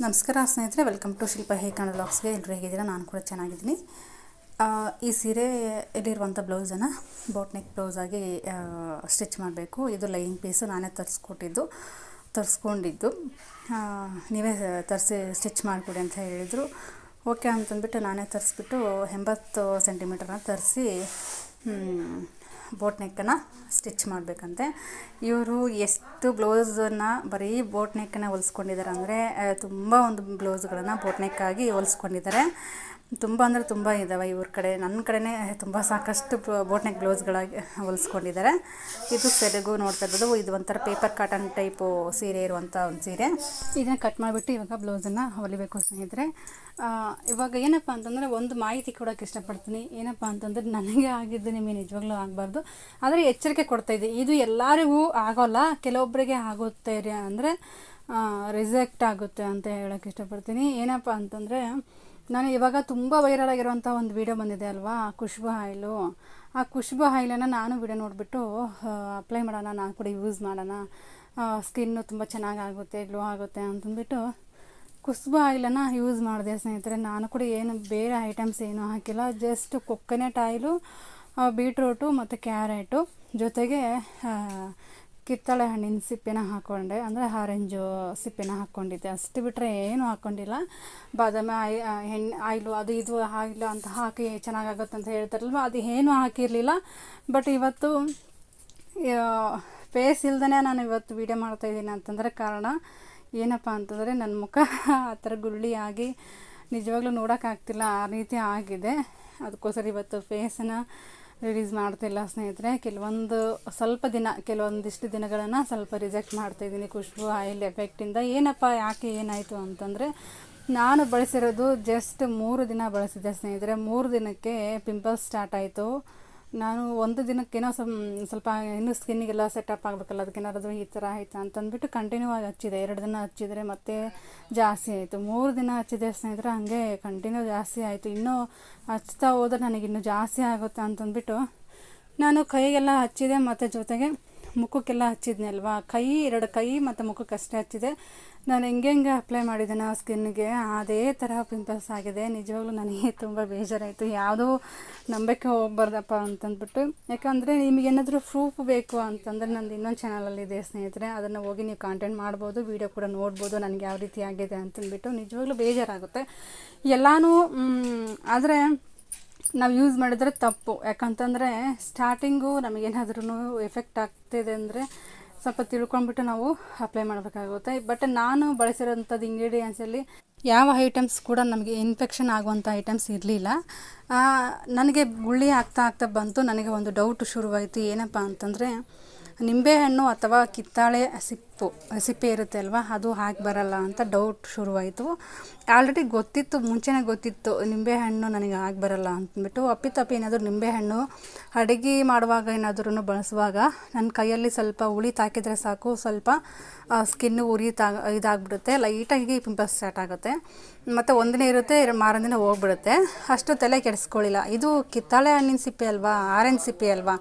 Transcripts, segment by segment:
ನಮಸ್ಕಾರ ಸ್ನೇಹಿತರೆ welcome to Shilpa ಹೇ ಕನ್ನಡ ಬ್ಲಾಗ್ಸ್ಗೆ ಎಲ್ಲರೂ ಹೇಗಿದ್ದೀರಾ? ನಾನು ಕೂಡ ಚೆನ್ನಾಗಿದ್ದೀನಿ. ಈ ಸೀರೆ ಇಲ್ಲಿರುವಂಥ ಬ್ಲೌಸನ್ನು ಬೋಟ್ ನೆಕ್ ಬ್ಲೌಸಾಗಿ ಸ್ಟಿಚ್ ಮಾಡಬೇಕು. ಇದು ಲೈನ್ ಪೀಸು ನಾನೇ ತರಿಸ್ಕೊಟ್ಟಿದ್ದು, ತರಿಸ್ಕೊಂಡಿದ್ದು. ನೀವೇ ತರಿಸಿ ಸ್ಟಿಚ್ ಮಾಡಿಕೊಡಿ ಅಂತ ಹೇಳಿದರು. ಓಕೆ ಅಂತಂದ್ಬಿಟ್ಟು ನಾನೇ ತರಿಸ್ಬಿಟ್ಟು ಎಂಬತ್ತು ಸೆಂಟಿಮೀಟರ್ನ ತರಿಸಿ ಬೋಟ್ ನೆಕ್ಕನ್ನ ಸ್ಟಿಚ್ ಮಾಡಬೇಕಂತೆ. ಇವರು ಎಷ್ಟು ಬ್ಲೌಸನ್ನು ಬರೀ ಬೋಟ್ ನೆಕ್ಕನ್ನ ಹೊಲಿಸ್ಕೊಂಡಿದ್ದಾರೆ ಅಂದರೆ ತುಂಬ ಒಂದು ಬ್ಲೌಸ್ಗಳನ್ನು ಬೋಟ್ ನೆಕ್ಕಾಗಿ ಹೊಲಿಸ್ಕೊಂಡಿದ್ದಾರೆ. ತುಂಬ ಅಂದರೆ ತುಂಬ ಇದ್ದಾವೆ ಇವ್ರ ಕಡೆ. ನನ್ನ ಕಡೆನೇ ತುಂಬ ಸಾಕಷ್ಟು ಬೋಟ್ ನೆಕ್ ಬ್ಲೌಸ್ಗಳಾಗಿ ಹೊಲಿಸ್ಕೊಂಡಿದ್ದಾರೆ. ಇದು ಸೆರಗು ನೋಡ್ತಾ ಇರ್ಬೋದು ಇದು ಒಂಥರ ಪೇಪರ್ ಕಾಟನ್ ಟೈಪು ಸೀರೆ ಇರುವಂಥ ಒಂದು ಸೀರೆ. ಇದನ್ನು ಕಟ್ ಮಾಡಿಬಿಟ್ಟು ಇವಾಗ ಬ್ಲೌಸನ್ನು ಹೊಲಿಬೇಕು ಸ್ನೇಹಿತರೆ. ಇವಾಗ ಏನಪ್ಪ ಅಂತಂದರೆ ಒಂದು ಮಾಹಿತಿ ಕೊಡೋಕ್ಕೆ ಇಷ್ಟಪಡ್ತೀನಿ. ಏನಪ್ಪ ಅಂತಂದರೆ ನನಗೆ ಆಗಿದ್ದು ನಿಮಗೆ ನಿಜವಾಗ್ಲೂ ಆಗಬಾರ್ದು. ಆದರೆ ಎಚ್ಚರಿಕೆ ಕೊಡ್ತಾ ಇದ್ದೆ. ಇದು ಎಲ್ಲರಿಗೂ ಆಗೋಲ್ಲ. ಕೆಲವೊಬ್ಬರಿಗೆ ಆಗುತ್ತೆ ರೀ ಅಂದರೆ ರಿಜೆಕ್ಟ್ ಆಗುತ್ತೆ ಅಂತ ಹೇಳೋಕ್ಕೆ ಇಷ್ಟಪಡ್ತೀನಿ. ಏನಪ್ಪ ಅಂತಂದರೆ ನಾನು ಇವಾಗ ತುಂಬ ವೈರಲ್ ಆಗಿರುವಂಥ ಒಂದು ವಿಡಿಯೋ ಬಂದಿದೆ ಅಲ್ವಾ? ಖುಷ್ಬು ಆಯಿಲು ಆ ಖುಷ್ಬು ಆಯಿಲನ್ನು ನಾನು ವಿಡಿಯೋ ನೋಡಿಬಿಟ್ಟು ಅಪ್ಲೈ ಮಾಡೋಣ, ನಾನು ಕೂಡ ಯೂಸ್ ಮಾಡೋಣ. ಸ್ಕಿನ್ನು ತುಂಬ ಚೆನ್ನಾಗಾಗುತ್ತೆ ಗ್ಲೋ ಆಗುತ್ತೆ ಅಂತಂದ್ಬಿಟ್ಟು ಖುಷ್ಬು ಆಯಿಲನ್ನು ಯೂಸ್ ಮಾಡಿದೆ ಸ್ನೇಹಿತರೆ. ನಾನು ಕೂಡ ಏನು ಬೇರೆ ಐಟಮ್ಸ್ ಏನೂ ಹಾಕಿಲ್ಲ. ಜಸ್ಟ್ ಕೊಕೊನೆಟ್ ಆಯಿಲು ಬೀಟ್ರೂಟು ಮತ್ತು ಕ್ಯಾರೆಟು ಜೊತೆಗೆ ಕಿತ್ತಳೆ ಹಣ್ಣಿನ ಸಿಪ್ಪೆನ ಹಾಕ್ಕೊಂಡೆ ಅಂದರೆ ಆರೆಂಜು ಸಿಪ್ಪೆನ ಹಾಕ್ಕೊಂಡಿದ್ದೆ ಅಷ್ಟು ಬಿಟ್ಟರೆ ಏನೂ ಹಾಕ್ಕೊಂಡಿಲ್ಲ ಬಾದಾಮಿ ಆಯ್ ಎಣ್ಣೆ ಆಯಿಲು ಅದು ಇದು ಆಯಿಲು ಅಂತ ಹಾಕಿ ಚೆನ್ನಾಗಾಗುತ್ತೆ ಅಂತ ಹೇಳ್ತಾರಲ್ವ, ಅದು ಏನೂ ಹಾಕಿರಲಿಲ್ಲ. ಬಟ್ ಇವತ್ತು ಫೇಸ್ ಇಲ್ದೇ ನಾನು ಇವತ್ತು ವೀಡಿಯೋ ಮಾಡ್ತಾಯಿದ್ದೀನಿ ಅಂತಂದರೆ ಕಾರಣ ಏನಪ್ಪ ಅಂತಂದರೆ ನನ್ನ ಮುಖ ಆ ಥರ ಗುಳ್ಳಿ ನಿಜವಾಗ್ಲೂ ನೋಡೋಕ್ಕಾಗ್ತಿಲ್ಲ. ಆ ರೀತಿ ಆಗಿದೆ. ಅದಕ್ಕೋಸ್ಕರ ಇವತ್ತು ಫೇಸನ್ನು ರಿಲೀಸ್ ಮಾಡ್ತಿಲ್ಲ ಸ್ನೇಹಿತರೆ. ಕೆಲವೊಂದು ಸ್ವಲ್ಪ ದಿನ, ಕೆಲವೊಂದಿಷ್ಟು ದಿನಗಳನ್ನು ಸ್ವಲ್ಪ ರಿಜೆಕ್ಟ್ ಮಾಡ್ತಾಯಿದ್ದೀನಿ ಖುಷ್ಬು ಆಯಿಲ್ ಎಫೆಕ್ಟಿಂದ ಏನಪ್ಪ, ಯಾಕೆ ಏನಾಯಿತು ಅಂತಂದರೆ, ನಾನು ಬಳಸಿರೋದು ಜಸ್ಟ್ ಮೂರು ದಿನ ಬಳಸಿದ್ದೆ ಸ್ನೇಹಿತರೆ. ಮೂರು ದಿನಕ್ಕೆ ಪಿಂಪಲ್ಸ್ ಸ್ಟಾರ್ಟ್ ಆಯಿತು. ನಾನು ಒಂದು ದಿನಕ್ಕೇನೋ ಸ್ವಲ್ಪ ಸ್ವಲ್ಪ ಇನ್ನೂ ಸ್ಕಿನ್ನಿಗೆಲ್ಲ ಸೆಟಪ್ ಆಗಬೇಕಲ್ಲ ಅದಕ್ಕೇನಾದ್ರು ಈ ಥರ ಅಂತ ಅಂತಂದ್ಬಿಟ್ಟು ಕಂಟಿನ್ಯೂ ಆಗಿ ಹಚ್ಚಿದೆ. ಎರಡು ದಿನ ಹಚ್ಚಿದರೆ ಮತ್ತೆ ಜಾಸ್ತಿ ಆಯಿತು. ಮೂರು ದಿನ ಹಚ್ಚಿದೆ ಸ್ನೇಹಿತರೆ, ಹಾಗೆ ಕಂಟಿನ್ಯೂ ಜಾಸ್ತಿ ಆಯಿತು. ಇನ್ನೂ ಹಚ್ತಾ ಹೋದ್ರೆ ನನಗೆ ಇನ್ನೂ ಜಾಸ್ತಿ ಆಗುತ್ತೆ ಅಂತಂದ್ಬಿಟ್ಟು ನಾನು ಕೈಗೆಲ್ಲ ಹಚ್ಚಿದೆ, ಮತ್ತು ಜೊತೆಗೆ ಮುಖಕ್ಕೆಲ್ಲ ಹಚ್ಚಿದ್ನಿ ಅಲ್ವಾ ಕೈ, ಎರಡು ಕೈ ಮತ್ತು ಮುಖಕ್ಕೆ ಅಷ್ಟೇ ಹಚ್ಚಿದೆ. ನಾನು ಹೆಂಗೆ ಅಪ್ಲೈ ಮಾಡಿದ್ದೇನೆ ಆ ಸ್ಕಿನ್ಗೆ, ಅದೇ ಥರ ಪಿಂಪಲ್ಸ್ ಆಗಿದೆ. ನಿಜವಾಗ್ಲೂ ನನಗೆ ತುಂಬ ಬೇಜಾರಾಯಿತು. ಯಾವುದೂ ನಂಬಿಕೆ ಹೋಗ್ಬಾರ್ದಪ್ಪ ಅಂತಂದ್ಬಿಟ್ಟು. ಯಾಕಂದರೆ ನಿಮಗೇನಾದರೂ ಪ್ರೂಫ್ ಬೇಕು ಅಂತಂದರೆ ನಂದು ಇನ್ನೊಂದು ಚಾನಲಲ್ಲಿದೆ ಸ್ನೇಹಿತರೆ. ಅದನ್ನು ಹೋಗಿ ನೀವು ಕಾಂಟೆಂಟ್ ಮಾಡ್ಬೋದು ವೀಡಿಯೋ ಕೂಡ ನೋಡ್ಬೋದು, ನನಗೆ ಯಾವ ರೀತಿ ಆಗಿದೆ ಅಂತಂದ್ಬಿಟ್ಟು. ನಿಜವಾಗ್ಲೂ ಬೇಜಾರಾಗುತ್ತೆ. ಎಲ್ಲನೂ ಆದರೆ ನಾವು ಯೂಸ್ ಮಾಡಿದರೆ ತಪ್ಪು. ಯಾಕಂತಂದರೆ ಸ್ಟಾರ್ಟಿಂಗು ನಮಗೇನಾದ್ರೂ ಎಫೆಕ್ಟ್ ಆಗ್ತಿದೆ ಅಂದರೆ ಸ್ವಲ್ಪ ತಿಳ್ಕೊಂಡ್ಬಿಟ್ಟು ನಾವು ಅಪ್ಲೈ ಮಾಡಬೇಕಾಗುತ್ತೆ. ಬಟ್ ನಾನು ಬಳಸಿರೋಂಥದ್ದು ಇಂಗ್ರೀಡಿಯೆಂಟ್ಸಲ್ಲಿ ಯಾವ ಐಟಮ್ಸ್ ಕೂಡ ನಮಗೆ ಇನ್ಫೆಕ್ಷನ್ ಆಗುವಂಥ ಐಟಮ್ಸ್ ಇರಲಿಲ್ಲ. ನನಗೆ ಗುಳ್ಳಿ ಆಗ್ತಾ ಆಗ್ತಾ ಬಂತು. ನನಗೆ ಒಂದು ಡೌಟ್ ಶುರುವಾಯಿತು. ಏನಪ್ಪ ಅಂತಂದರೆ ನಿಂಬೆಹಣ್ಣು ಅಥವಾ ಕಿತ್ತಾಳೆ ಸಿಪ್ಪು ಸಿಪ್ಪೆ ಇರುತ್ತೆ ಅಲ್ವಾ? ಅದು ಹಾಕಿ ಬರಲ್ಲ ಅಂತ ಡೌಟ್ ಶುರುವಾಯಿತು. ಆಲ್ರೆಡಿ ಗೊತ್ತಿತ್ತು, ಮುಂಚೆನೇ ಗೊತ್ತಿತ್ತು ನಿಂಬೆಹಣ್ಣು ನನಗೆ ಹಾಕಿ ಬರಲ್ಲ ಅಂತಂದ್ಬಿಟ್ಟು ಅಪ್ಪಿತಪ್ಪಿ ಏನಾದರೂ ನಿಂಬೆಹಣ್ಣು ಅಡುಗೆ ಮಾಡುವಾಗ ಏನಾದ್ರೂ ಬಳಸುವಾಗ ನನ್ನ ಕೈಯಲ್ಲಿ ಸ್ವಲ್ಪ ಉಳಿ ತಾಕಿದರೆ ಸಾಕು, ಸ್ವಲ್ಪ ಸ್ಕಿನ್ನು ಉರಿ ತಾ, ಇದಾಗ್ಬಿಡುತ್ತೆ ಲೈಟಾಗಿ ಪಿಂಪಲ್ಸ್ ಸ್ಟಾರ್ಟ್ ಆಗುತ್ತೆ. ಮತ್ತು ಒಂದಿನ ಇರುತ್ತೆ ಮಾರನೇ ಹೋಗ್ಬಿಡುತ್ತೆ. ಅಷ್ಟು ತಲೆ ಕೆಡಿಸ್ಕೊಳ್ಳಿಲ್ಲ. ಇದು ಕಿತ್ತಾಳೆ ಹಣ್ಣಿನ ಸಿಪ್ಪೆ ಅಲ್ವಾ, ಆರೆಂಜ್ ಸಿಪ್ಪೆ ಅಲ್ವಾ?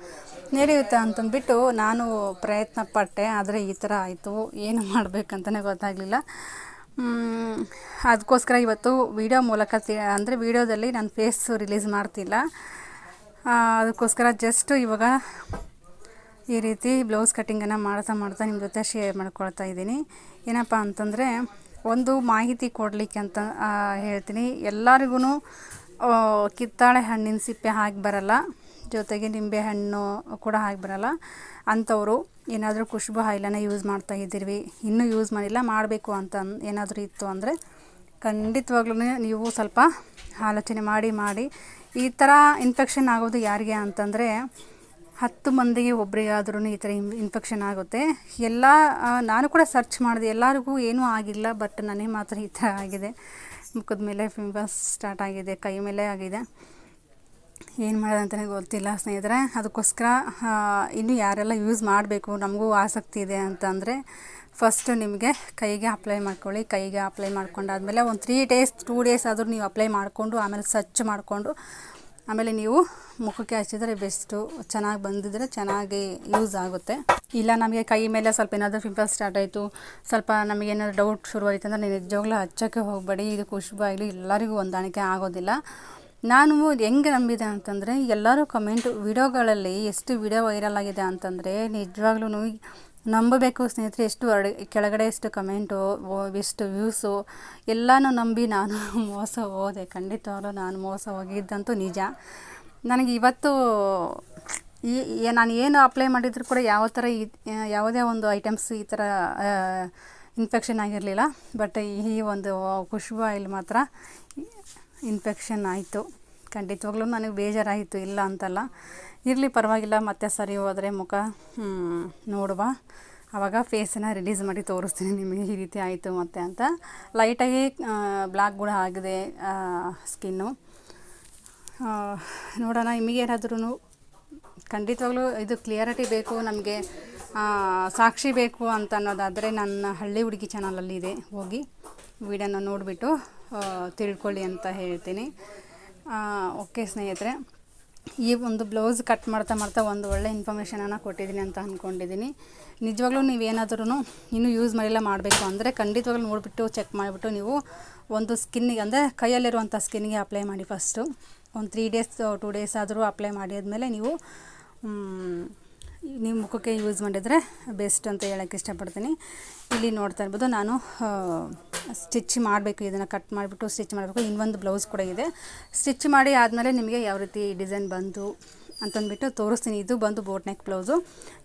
ನಡೆಯುತ್ತೆ ಅಂತಂದ್ಬಿಟ್ಟು ನಾನು ಪ್ರಯತ್ನ ಪಟ್ಟೆ, ಆದರೆ ಈ ಥರ ಆಯಿತು. ಏನು ಮಾಡಬೇಕಂತಲೇ ಗೊತ್ತಾಗಲಿಲ್ಲ. ಅದಕ್ಕೋಸ್ಕರ ಇವತ್ತು ವಿಡಿಯೋ ಮೂಲಕ ಅಂದರೆ ವಿಡಿಯೋದಲ್ಲಿ ನಾನು ಫೇಸ್ ರಿಲೀಸ್ ಮಾಡ್ತಿಲ್ಲ. ಅದಕ್ಕೋಸ್ಕರ ಜಸ್ಟ್ ಇವಾಗ ಈ ರೀತಿ ಬ್ಲೌಸ್ ಕಟ್ಟಿಂಗನ್ನು ಮಾಡ್ತಾ ಮಾಡ್ತಾ ನಿಮ್ಮ ಜೊತೆ ಶೇರ್ ಮಾಡ್ಕೊಳ್ತಾ ಇದ್ದೀನಿ. ಏನಪ್ಪ ಅಂತಂದರೆ ಒಂದು ಮಾಹಿತಿ ಕೊಡಲಿಕ್ಕೆ ಅಂತ ಹೇಳ್ತೀನಿ. ಎಲ್ಲರಿಗೂ ಕಿತ್ತಾಳೆ ಹಣ್ಣಿನ ಸಿಪ್ಪೆ ಹಾಕಿ ಬರಲ್ಲ. ಜೊತೆಗೆ ನಿಂಬೆ ಹಣ್ಣು ಕೂಡ ಹಾಕಿ ಬರಲ್ಲ. ಅಂಥವರು ಏನಾದರೂ ಖುಷ್ಬು ಆಯಿಲನ್ನು ಯೂಸ್ ಮಾಡ್ತಾ ಇದ್ದೀರಿ, ಇನ್ನೂ ಯೂಸ್ ಮಾಡಿಲ್ಲ, ಮಾಡಬೇಕು ಅಂತ ಏನಾದರೂ ಇತ್ತು ಅಂದರೆ ಖಂಡಿತವಾಗ್ಲೂ ನೀವು ಸ್ವಲ್ಪ ಆಲೋಚನೆ ಮಾಡಿ ಮಾಡಿ. ಈ ಥರ ಇನ್ಫೆಕ್ಷನ್ ಆಗೋದು ಯಾರಿಗೆ ಅಂತಂದರೆ ಹತ್ತು ಮಂದಿಗೆ ಒಬ್ಬರಿಗಾದ್ರೂ ಈ ಥರ ಇನ್ ಇನ್ಫೆಕ್ಷನ್ ಆಗುತ್ತೆ. ಎಲ್ಲ ನಾನು ಕೂಡ ಸರ್ಚ್ ಮಾಡಿದೆ, ಎಲ್ಲರಿಗೂ ಏನೂ ಆಗಿಲ್ಲ ಬಟ್ ನನಗೆ ಮಾತ್ರ ಈ ಥರ ಆಗಿದೆ. ಮುಖದ ಮೇಲೆ ಫಿಂಗರ್ಸ್ ಸ್ಟಾರ್ಟ್ ಆಗಿದೆ, ಕೈ ಮೇಲೆ ಆಗಿದೆ. ಏನು ಮಾಡೋದು ಅಂತಲೇ ಗೊತ್ತಿಲ್ಲ ಸ್ನೇಹಿತರೆ. ಅದಕ್ಕೋಸ್ಕರ ಇನ್ನು ಯಾರೆಲ್ಲ ಯೂಸ್ ಮಾಡಬೇಕು, ನಮಗೂ ಆಸಕ್ತಿ ಇದೆ ಅಂತಂದರೆ ಫಸ್ಟು ನಿಮಗೆ ಕೈಗೆ ಅಪ್ಲೈ ಮಾಡ್ಕೊಳ್ಳಿ. ಕೈಗೆ ಅಪ್ಲೈ ಮಾಡ್ಕೊಂಡಾದಮೇಲೆ ಒಂದು ತ್ರೀ ಡೇಸ್ ಟೂ ಡೇಸ್ ಆದರೂ ನೀವು ಅಪ್ಲೈ ಮಾಡಿಕೊಂಡು, ಆಮೇಲೆ ಸ್ವಚ್ಛ ಮಾಡಿಕೊಂಡು, ಆಮೇಲೆ ನೀವು ಮುಖಕ್ಕೆ ಹಚ್ಚಿದರೆ ಬೆಸ್ಟು ಚೆನ್ನಾಗಿ ಬಂದಿದ್ರೆ ಚೆನ್ನಾಗಿ ಯೂಸ್ ಆಗುತ್ತೆ. ಇಲ್ಲ ನಮಗೆ ಕೈ ಮೇಲೆ ಸ್ವಲ್ಪ ಏನಾದರೂ ಪಿಂಪಲ್ಸ್ ಸ್ಟಾರ್ಟ್ ಆಯಿತು, ಸ್ವಲ್ಪ ನಮಗೇನಾದ್ರು ಡೌಟ್ ಶುರುವಾಯಿತು ಅಂದರೆ ನೀವು ನಿಜವಾಗ್ಲೂ ಹಚ್ಚೋಕ್ಕೆ ಹೋಗಬೇಡಿ. ಇದು ಖುಷ್ಬು ಆಗಲಿ ಎಲ್ಲರಿಗೂ ಹೊಂದಾಣಿಕೆ ಆಗೋದಿಲ್ಲ. ನಾನು ಹೆಂಗೆ ನಂಬಿದೆ ಅಂತಂದರೆ, ಎಲ್ಲರೂ ಕಮೆಂಟ್ ವಿಡಿಯೋಗಳಲ್ಲಿ ಎಷ್ಟು ವಿಡಿಯೋ ವೈರಲ್ ಆಗಿದೆ ಅಂತಂದರೆ, ನಿಜವಾಗ್ಲೂ ನಂಬಬೇಕು ಸ್ನೇಹಿತರೆ, ಎಷ್ಟು ಕೆಳಗಡೆ ಎಷ್ಟು ಕಮೆಂಟು ಎಷ್ಟು ವ್ಯೂಸು ಎಲ್ಲನೂ ನಂಬಿ ನಾನು ಮೋಸ ಹೋದೆ. ಖಂಡಿತವಾಗ್ಲೂ ನಾನು ಮೋಸ ಹೋಗಿದ್ದಂತೂ ನಿಜ. ನನಗೆ ಇವತ್ತು ಈ ಈ- ನಾನು ಏನು ಅಪ್ಲೈ ಮಾಡಿದ್ರು ಕೂಡ ಯಾವ ಥರ ಈ, ಯಾವುದೇ ಒಂದು ಐಟಮ್ಸ್ ಈ ಥರ ಇನ್ಫೆಕ್ಷನ್ ಆಗಿರಲಿಲ್ಲ. ಬಟ್ ಈ ಒಂದು ಖುಷ್ಬು ಆಯಿಲ್ ಮಾತ್ರ ಇನ್ಫೆಕ್ಷನ್ ಆಯಿತು. ಖಂಡಿತವಾಗ್ಲೂ ನನಗೆ ಬೇಜಾರಾಯಿತು, ಇಲ್ಲ ಅಂತಲ್ಲ. ಇರಲಿ ಪರವಾಗಿಲ್ಲ, ಮತ್ತೆ ಸರಿ ಹೋದರೆ ಮುಖ ನೋಡುವ. ಆವಾಗ ಫೇಸನ್ನು ರಿಲೀಸ್ ಮಾಡಿ ತೋರಿಸ್ತೀನಿ ನಿಮಗೆ ಈ ರೀತಿ ಆಯಿತು ಮತ್ತೆ ಅಂತ. ಲೈಟಾಗಿ ಬ್ಲ್ಯಾಕ್ ಕೂಡ ಆಗಿದೆ ಸ್ಕಿನ್ನು ನೋಡೋಣ ನಿಮಗೇನಾದ್ರೂ ಖಂಡಿತವಾಗ್ಲೂ ಇದು ಕ್ಲಿಯರಿಟಿ ಬೇಕು, ನಮಗೆ ಸಾಕ್ಷಿ ಬೇಕು ಅಂತ ಅನ್ನೋದಾದರೆ ನನ್ನ ಹಳ್ಳಿ ಹುಡುಗಿ ಚಾನಲಲ್ಲಿ ಇದೆ. ಹೋಗಿ ವಿಡಿಯೋನ ನೋಡಿಬಿಟ್ಟು ತಿಳ್ಕೊಳ್ಳಿ ಅಂತ ಹೇಳ್ತೀನಿ. ಓಕೆ ಸ್ನೇಹಿತರೆ, ಈ ಒಂದು ಬ್ಲೌಸ್ ಕಟ್ ಮಾಡ್ತಾ ಮಾಡ್ತಾ ಒಂದು ಒಳ್ಳೆ ಇನ್ಫಾರ್ಮೇಷನನ್ನು ಕೊಟ್ಟಿದ್ದೀನಿ ಅಂತ ಅಂದ್ಕೊಂಡಿದ್ದೀನಿ ನಿಜವಾಗ್ಲೂ ನೀವೇನಾದ್ರೂ ಇನ್ನೂ ಯೂಸ್ ಮಾಡಿಲ್ಲ ಮಾಡಬೇಕು ಅಂದರೆ ಖಂಡಿತವಾಗ್ಲೂ ನೋಡಿಬಿಟ್ಟು ಚೆಕ್ ಮಾಡಿಬಿಟ್ಟು ನೀವು ಒಂದು ಸ್ಕಿನ್ನಿಗೆ ಅಂದರೆ ಕೈಯಲ್ಲಿರುವಂಥ ಸ್ಕಿನ್ಗೆ ಅಪ್ಲೈ ಮಾಡಿ ಫಸ್ಟು ಒಂದು ತ್ರೀ ಡೇಸ್ ಟೂ ಡೇಸ್ ಆದರೂ ಅಪ್ಲೈ ಮಾಡಿ ಮೇಲೆ ನೀವು ನೀವು ಮುಖಕ್ಕೆ ಯೂಸ್ ಮಾಡಿದರೆ ಬೆಸ್ಟ್ ಅಂತ ಹೇಳೋಕ್ಕೆ ಇಷ್ಟಪಡ್ತೀನಿ. ಇಲ್ಲಿ ನೋಡ್ತಾ ಇರ್ಬೋದು ನಾನು ಸ್ಟಿಚ್ ಮಾಡಬೇಕು, ಇದನ್ನು ಕಟ್ ಮಾಡಿಬಿಟ್ಟು ಸ್ಟಿಚ್ ಮಾಡಬೇಕು. ಇನ್ನೊಂದು ಬ್ಲೌಸ್ ಕೂಡ ಇದೆ. ಸ್ಟಿಚ್ ಮಾಡಿ ಆದಮೇಲೆ ನಿಮಗೆ ಯಾವ ರೀತಿ ಡಿಸೈನ್ ಬಂತು ಅಂತಂದ್ಬಿಟ್ಟು ತೋರಿಸ್ತೀನಿ. ಇದು ಬಂದು ಬೋಟ್ ನೆಕ್ ಬ್ಲೌಸು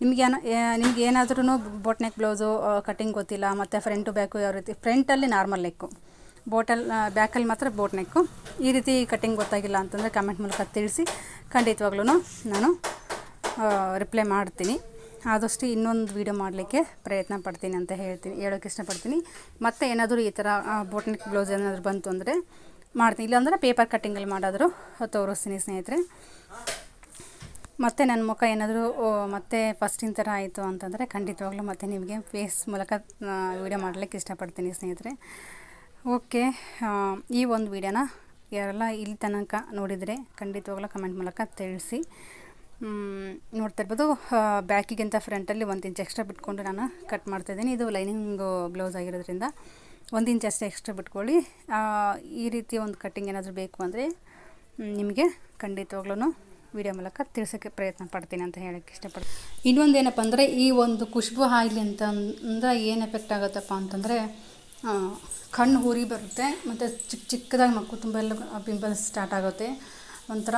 ನಿಮಗೆ ಏನೋ ನಿಮ್ಗೆ ಏನಾದ್ರೂ ಬೋಟ್ ನೆಕ್ ಬ್ಲೌಸು ಕಟಿಂಗ್ ಗೊತ್ತಿಲ್ಲ, ಮತ್ತು ಫ್ರಂಟು ಬ್ಯಾಕು ಯಾವ ರೀತಿ ಫ್ರಂಟಲ್ಲಿ ನಾರ್ಮಲ್ ನೆಕ್ಕು ಬೋಟಲ್ ಬ್ಯಾಕಲ್ಲಿ ಮಾತ್ರ ಬೋಟ್ ನೆಕ್ಕು ಈ ರೀತಿ ಕಟಿಂಗ್ ಗೊತ್ತಾಗಿಲ್ಲ ಅಂತಂದರೆ ಕಮೆಂಟ್ ಮೂಲಕ ತಿಳಿಸಿ. ಖಂಡಿತವಾಗ್ಲೂ ನಾನು ರಿಪ್ಲೈ ಮಾಡ್ತೀನಿ. ಆದಷ್ಟು ಇನ್ನೊಂದು ವೀಡಿಯೋ ಮಾಡಲಿಕ್ಕೆ ಪ್ರಯತ್ನ ಪಡ್ತೀನಿ ಅಂತ ಹೇಳ್ತೀನಿ ಹೇಳೋಕ್ಕೆ ಇಷ್ಟಪಡ್ತೀನಿ. ಮತ್ತು ಏನಾದರೂ ಈ ಥರ ಬೋಟನಿಕ್ ಬ್ಲೌಸ್ ಏನಾದರೂ ಬಂತು ಅಂದರೆ ಮಾಡ್ತೀನಿ. ಇಲ್ಲಾಂದರೆ ಪೇಪರ್ ಕಟ್ಟಿಂಗಲ್ಲಿ ಮಾಡಾದರೂ ತೋರಿಸ್ತೀನಿ ಸ್ನೇಹಿತರೆ. ಮತ್ತು ನನ್ನ ಮುಖ ಏನಾದರೂ ಮತ್ತೆ ಫಸ್ಟಿನ ಥರ ಆಯಿತು ಅಂತಂದರೆ ಖಂಡಿತವಾಗ್ಲೂ ಮತ್ತೆ ನಿಮಗೆ ಫೇಸ್ ಮೂಲಕ ವೀಡಿಯೋ ಮಾಡಲಿಕ್ಕೆ ಇಷ್ಟಪಡ್ತೀನಿ ಸ್ನೇಹಿತರೆ. ಓಕೆ ಈ ಒಂದು ವೀಡಿಯೋನ ಯಾರೆಲ್ಲ ಇಲ್ಲಿ ತನಕ ನೋಡಿದರೆ ಖಂಡಿತವಾಗ್ಲೂ ಕಮೆಂಟ್ ಮೂಲಕ ತಿಳಿಸಿ. ನೋಡ್ತಾ ಇರ್ಬೋದು. ಬ್ಯಾಕಿಗಿಂತ ಫ್ರಂಟಲ್ಲಿ ಒಂದು ಇಂಚ್ ಎಕ್ಸ್ಟ್ರಾ ಬಿಟ್ಕೊಂಡು ನಾನು ಕಟ್ ಮಾಡ್ತಾಯಿದ್ದೀನಿ ಇದು ಲೈನಿಂಗ್ ಬ್ಲೌಸ್ ಆಗಿರೋದ್ರಿಂದ ಒಂದು ಇಂಚ್ ಅಷ್ಟೇ ಎಕ್ಸ್ಟ್ರಾ ಬಿಟ್ಕೊಳ್ಳಿ. ಈ ರೀತಿ ಒಂದು ಕಟ್ಟಿಂಗ್ ಏನಾದರೂ ಬೇಕು ಅಂದರೆ ನಿಮಗೆ ಖಂಡಿತವಾಗ್ಲೂ ವಿಡಿಯೋ ಮೂಲಕ ತಿಳಿಸೋಕ್ಕೆ ಪ್ರಯತ್ನ ಪಡ್ತೀನಿ ಅಂತ ಹೇಳೋಕ್ಕೆ ಇಷ್ಟಪಡ್ತೀನಿ. ಇನ್ನೊಂದು ಏನಪ್ಪ ಅಂದರೆ, ಈ ಒಂದು ಖುಷ್ಬು ಆಯಿಲ್ ಅಂತ ಅಂದ್ರೆ ಏನು ಎಫೆಕ್ಟ್ ಆಗುತ್ತಪ್ಪ ಅಂತಂದರೆ ಕಣ್ಣು ಉರಿ ಬರುತ್ತೆ, ಮತ್ತು ಚಿಕ್ಕ ಚಿಕ್ಕದಾಗಿ ಮಕ್ಕಳು ತುಂಬ ಎಲ್ಲ ಪಿಂಪಲ್ಸ್ ಸ್ಟಾರ್ಟ್ ಆಗುತ್ತೆ. ಒಂಥರ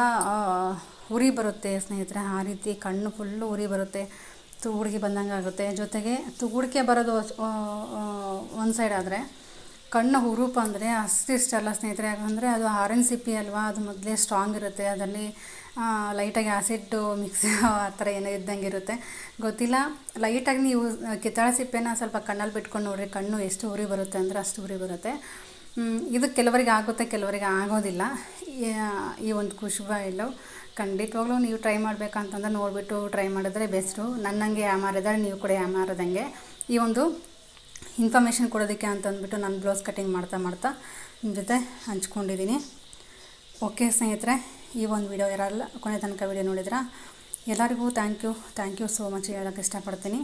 ಉರಿ ಬರುತ್ತೆ ಸ್ನೇಹಿತರೆ, ಆ ರೀತಿ ಕಣ್ಣು ಫುಲ್ಲು ಉರಿ ಬರುತ್ತೆ. ತುಗುಡಿಗೆ ಬಂದಂಗೆ ಆಗುತ್ತೆ. ಜೊತೆಗೆ ತುಗುಡಿಕೆ ಬರೋದು ಒಂದು ಸೈಡ್ ಆದರೆ ಕಣ್ಣು ಹುರುಪ ಅಂದರೆ ಅಷ್ಟಿಷ್ಟಲ್ಲ ಸ್ನೇಹಿತರೆ. ಯಾಕಂದರೆ ಅದು ಆರೆಂಜ್ ಸಿಪ್ಪಿ ಅಲ್ವಾ, ಅದು ಮೊದಲೇ ಸ್ಟ್ರಾಂಗ್ ಇರುತ್ತೆ. ಅದರಲ್ಲಿ ಲೈಟಾಗಿ ಆ್ಯಸಿಡ್ಡು ಮಿಕ್ಸ್ ಆ ಥರ ಏನೋ ಇದ್ದಂಗೆ ಇರುತ್ತೆ. ಗೊತ್ತಿಲ್ಲ. ಲೈಟಾಗಿ ನೀವು ಕಿತ್ತಾಳೆ ಸಿಪ್ಪೆನ ಸ್ವಲ್ಪ ಕಣ್ಣಲ್ಲಿ ಬಿಟ್ಕೊಂಡು ನೋಡ್ರಿ. ಕಣ್ಣು ಎಷ್ಟು ಉರಿ ಬರುತ್ತೆ ಅಂದರೆ ಅಷ್ಟು ಉರಿ ಬರುತ್ತೆ. ಇದು ಕೆಲವರಿಗೆ ಆಗುತ್ತೆ, ಕೆಲವರಿಗೆ ಆಗೋದಿಲ್ಲ. ಈ- ಒಂದು ಖುಷ್ಬು ಆಯಿಲು ಖಂಡಿತವಾಗ್ಲೂ ನೀವು ಟ್ರೈ ಮಾಡಬೇಕಂತಂದ್ರೆ ನೋಡಿಬಿಟ್ಟು ಟ್ರೈ ಮಾಡಿದ್ರೆ ಬೆಸ್ಟು ನನ್ನಂಗೆ ಯಾಮಾರಿದ್ದಾರೆ ನೀವು ಕೂಡ ಯಾಮಾರದಂಗೆ ಈ ಒಂದು ಇನ್ಫಾರ್ಮೇಷನ್ ಕೊಡೋದಕ್ಕೆ ಅಂತಂದ್ಬಿಟ್ಟು ನಾನು ಬ್ಲೌಸ್ ಕಟ್ಟಿಂಗ್ ಮಾಡ್ತಾ ಮಾಡ್ತಾ ನಿಮ್ಮ ಜೊತೆ ಹಂಚ್ಕೊಂಡಿದ್ದೀನಿ ಓಕೆ ಸ್ನೇಹಿತರೆ, ಈ ಒಂದು ವಿಡಿಯೋ ಯಾರಲ್ಲ ಕೊನೆ ತನಕ ವಿಡಿಯೋ ನೋಡಿದ್ರಾ? ಎಲ್ಲರಿಗೂ thank you thank you so much ಹೇಳೋಕ್ಕೆ ಇಷ್ಟಪಡ್ತೀನಿ.